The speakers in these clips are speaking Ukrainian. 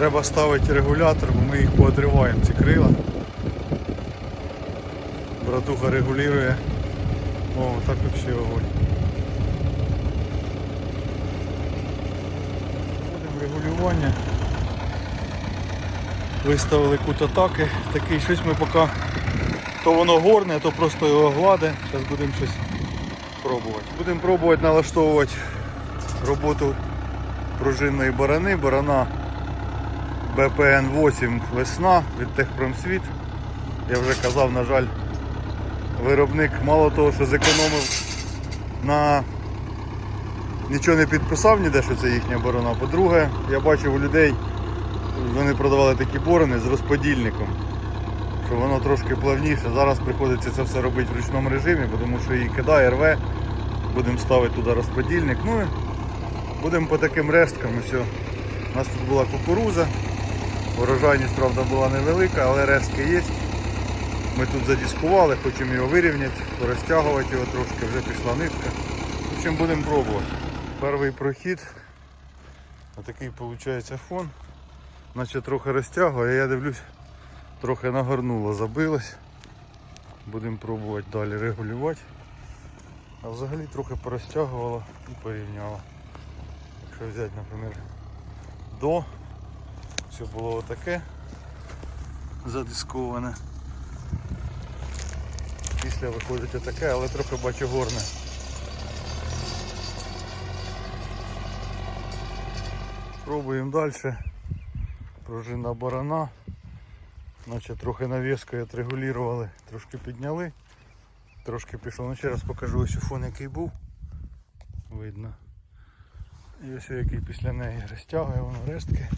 Треба ставити регулятор, бо ми їх поотриваємо, ці крила. Братуха регулює. О, так взагалі огонь. Вводимо регулювання. Виставили кут атаки. Такий щось ми поки то воно горне, то просто його гладе. Зараз будемо щось пробувати. Будемо пробувати налаштовувати роботу пружинної барани. Барана БПН-8 весна від Техпромсвіт. Я вже казав, на жаль, виробник мало того, що зекономив на нічого не підписав ніде, що це їхня борона. По-друге, я бачив у людей, вони продавали такі борони з розподільником, що воно трошки плавніше. Зараз приходиться це все робити в ручному режимі, тому що її кидає, рве. Будемо ставити туди розподільник. Ну і будемо по таким решткам. Ось, У нас тут була кукуруза. Урожайність, правда, була невелика, але рештки є. Ми тут задіскували, хочемо його вирівняти, розтягувати його трошки, вже пішла нитка. В общем, будемо пробувати. Перший прохід. Отакий виходить фон. Наче трохи розтягує, я дивлюсь, трохи нагорнуло, забилось. Будемо пробувати далі регулювати. А взагалі трохи порозтягувало і порівняло. Якщо взяти, наприклад, до, все було отаке задисковане. Після виходить отаке, але трохи бачу горне. Пробуємо далі. Пружина барана. Наче трохи навіскою отрегулювали, трошки підняли, трошки пішло. Ну ще раз покажу ось фон який був. Видно. І ось який після неї розтягує воно рештки.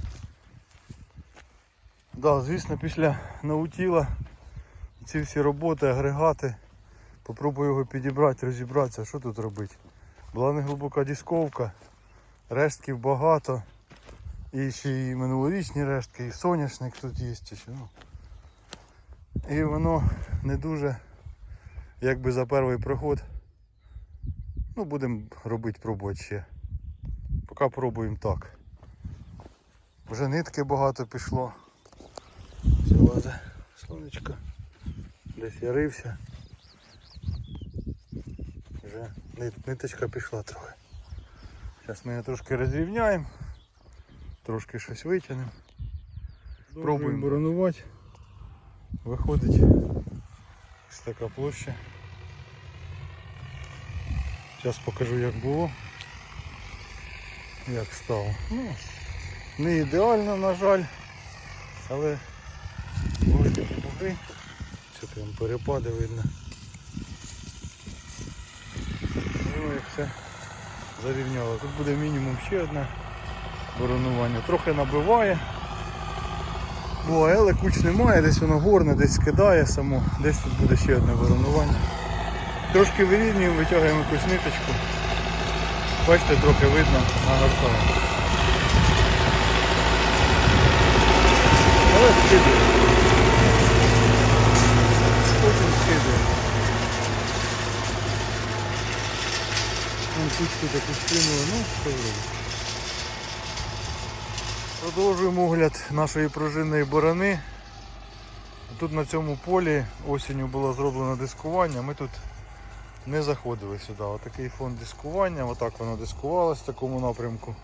Да, звісно, після наутіла ці всі роботи, агрегати. Попробую його підібрати, розібратися, що тут робити. Була не глибока дисковка, рештків багато. І ще і минулорічні рештки, і соняшник тут є. Ще, ну. І воно не дуже, якби за перший проход. Ну, будемо робити, пробувати ще. Поки пробуємо так. Вже нитки багато пішло. Все сонечко. Десь я рився. Вже ниточка пішла трохи. Зараз ми її трошки розрівняємо, трошки щось витягнемо. Пробуємо боронувати. Виходить ось така площа. Зараз покажу як було. Як стало. Ну, не ідеально, на жаль, але буги. Що там перепади видно. Ну і все зарівняло. Тут буде мінімум ще одне боронування. Трохи набиває. Буває, але куч немає, десь воно горне, десь скидає само, десь тут буде ще одне боронування. Трошки вирівнюємо, витягуємо якусь ниточку. Бачите, трохи видно нагортає. Але скидує. Таку ну що зробити. Продовжуємо огляд нашої пружинної борони. Тут на цьому полі осінню було зроблено дискування. Ми тут не заходили сюди. Отакий фон дискування, отак воно дискувалось в такому напрямку.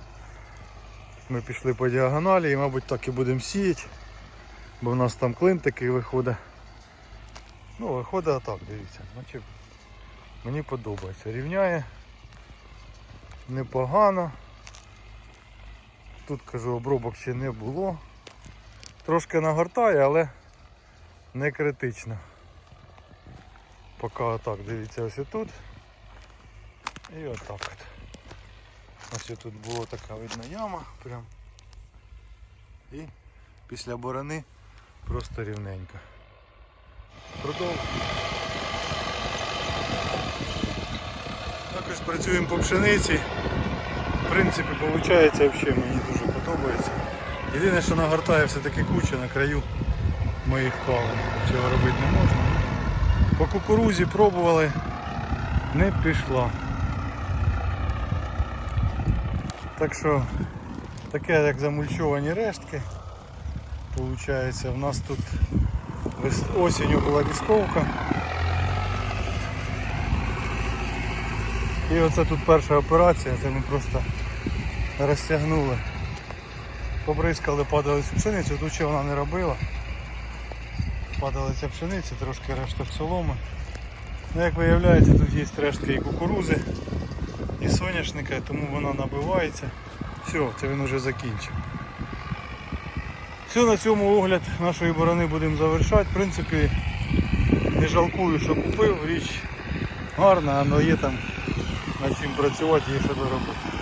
Ми пішли по діагоналі і, мабуть, так і будемо сіяти, бо в нас там клин такий виходить. Ну, виходить отак, дивіться. Мені подобається. Рівняє непогано. Тут кажу, обробок ще не було. Трошки нагортає, але не критично. Поки отак, дивіться, ось тут. І отак от. Ось тут була така видна яма прям. І після борони просто рівненько. Продовжуємо. Працюємо по пшениці. В принципі, виходить, взагалі мені дуже подобається. Єдине, що нагортає все-таки куча на краю моїх палень. Цього робити не можна. По кукурузі пробували, не пішла. Так що таке як замульчовані рештки. Получається, в нас тут осінню була різковка. І оце тут перша операція, це ми просто розтягнули. Побризкали, падали цю пшеницю, тут ще вона не робила. Падала ця пшениця, трошки решток соломи. Ну, як виявляється, тут є рештки і кукурузи, і соняшника, тому вона набивається. Все, це він вже закінчив. Все, на цьому огляд нашої борони будемо завершати. В принципі, не жалкую, що купив. Річ гарна, але є там над чим працювати, і що доробити.